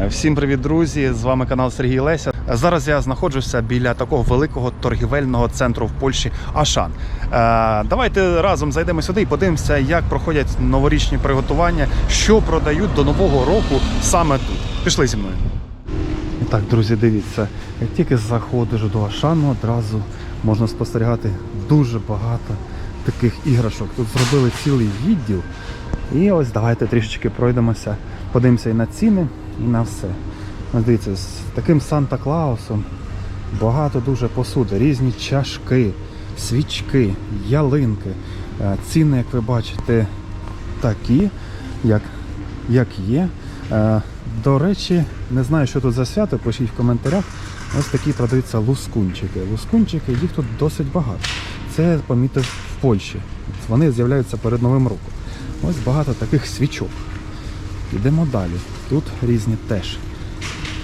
Всім привіт, друзі! З вами канал Сергій Леся. Зараз я знаходжуся біля такого великого торгівельного центру в Польщі Ашан. Е, Давайте разом зайдемо сюди і подивимося, як проходять новорічні приготування, що продають до нового року саме тут. Пішли зі мною. І так, друзі, дивіться, як тільки заходиш до Ашану, одразу можна спостерігати дуже багато таких іграшок. Тут зробили цілий відділ. І ось давайте трішечки пройдемося, подивимося і на ціни, і на все. Дивіться, з таким Санта-Клаусом багато дуже посуди, різні чашки, свічки, ялинки. Е, Ціни, як ви бачите, такі, як, як є. Е, До речі, не знаю, що тут за свято, пишіть в коментарях. Ось такі продаються лускунчики. Лускунчики, їх тут досить багато. Це помітив в Польщі. Вони з'являються перед Новим роком. Ось багато таких свічок. Йдемо далі. Тут різні теж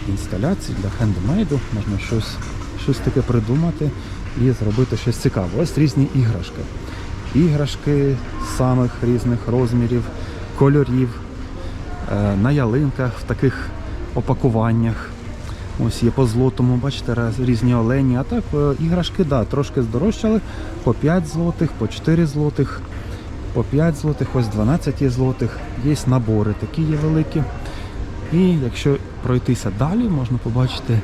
інсталяції для хендмейду. Можна щось, щось таке придумати і зробити щось цікаве. Ось різні іграшки. Іграшки самих різних розмірів, кольорів, е, на ялинках, в таких опакуваннях. Ось є по злотому, бачите, різні олені. А так е, іграшки, да, трошки здорожчали. По 5 злотих, по 4 злотих, по 5 злотих, ось 12 є злотих. Є набори такі є великі. І якщо пройтися далі, можна побачити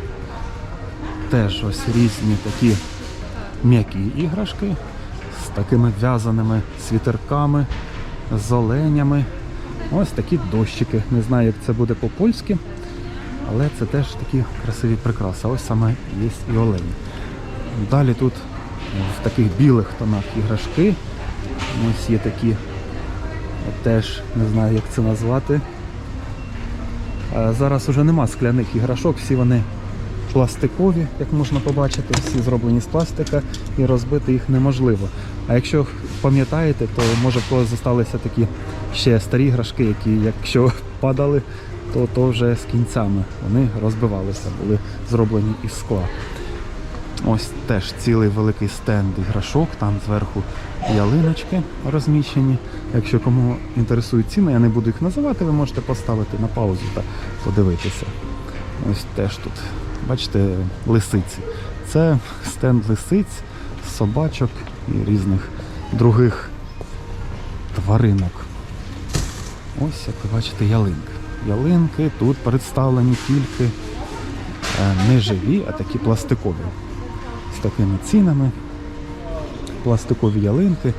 теж ось різні такі м'які іграшки з такими в'язаними світерками, з оленями. Ось такі дощики. Не знаю, як це буде по-польськи, але це теж такі красиві прикраси. Ось саме є і олені. Далі тут в таких білих тонах іграшки. Ось є такі, теж не знаю, як це назвати. Зараз уже нема скляних іграшок, всі вони пластикові, як можна побачити, всі зроблені з пластика і розбити їх неможливо. А якщо пам'ятаєте, то може в когось залишилися такі ще старі іграшки, які якщо падали, то, то вже з кінцями вони розбивалися, були зроблені із скла. Ось теж цілий великий стенд іграшок, там зверху ялиночки розміщені. Якщо кому інтересують ціни, я не буду їх називати, ви можете поставити на паузу та подивитися. Ось теж тут, бачите, лисиці. Це стенд лисиць, собачок і різних других тваринок. Ось, як ви бачите, ялинки. Ялинки тут представлені тільки е, не живі, а такі пластикові з такими цінами, пластикові ялинки.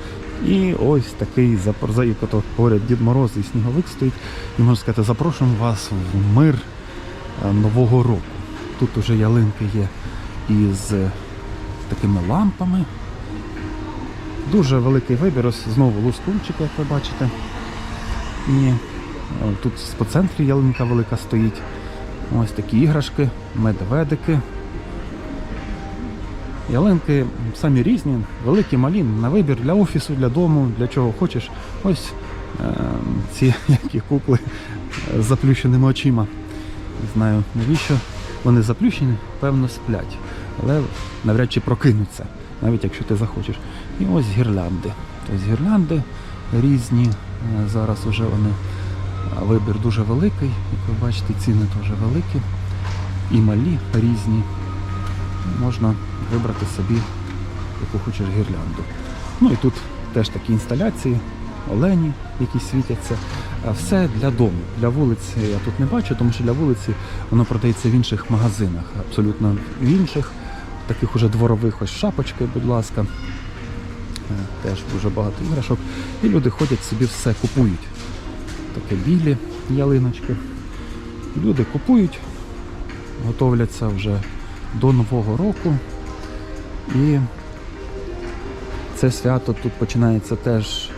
І ось такий запорзаїв, поряд Дід Мороз і Сніговик стоїть. І можна сказати, запрошуємо вас в мир е, Нового року. Тут уже ялинки є із е, такими лампами. Дуже великий вибір, ось знову лускунчик, як ви бачите. І е, тут по центрі ялинка велика стоїть. Ось такі іграшки, медведики. Ялинки самі різні, великі, малі, на вибір для офісу, для дому, для чого хочеш. Ось е, ці які кукли з заплющеними очима. Не знаю навіщо. Вони заплющені, певно, сплять. Але навряд чи прокинуться, навіть якщо ти захочеш. І ось гірлянди. Тобто гірлянди різні. Е, Зараз уже вони вибір дуже великий. Як ви бачите, ціни теж великі. І малі різні можна вибрати собі, яку хочеш гірлянду. Ну і тут теж такі інсталяції, олені, які світяться. Все для дому. Для вулиці я тут не бачу, тому що для вулиці воно продається в інших магазинах, абсолютно в інших, таких уже дворових ось шапочки, будь ласка. Е, Теж дуже багато іграшок. І люди ходять собі все купують. Таке білі ялиночки. Люди купують, готовляться вже до Нового року. І це свято тут починається теж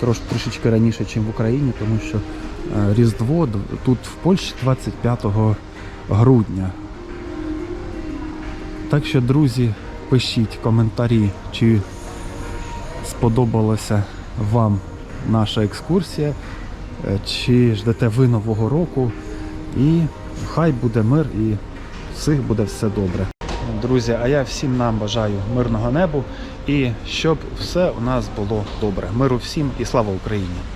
трош, трішечки раніше, ніж в Україні, тому що е, Різдво тут в Польщі 25 грудня. Так що, друзі, пишіть коментарі, чи сподобалася вам наша екскурсія, е, чи ждете ви Нового року. І хай буде мир і всіх буде все добре. Друзі, а я всім нам бажаю мирного небу і щоб все у нас було добре. Миру всім і слава Україні!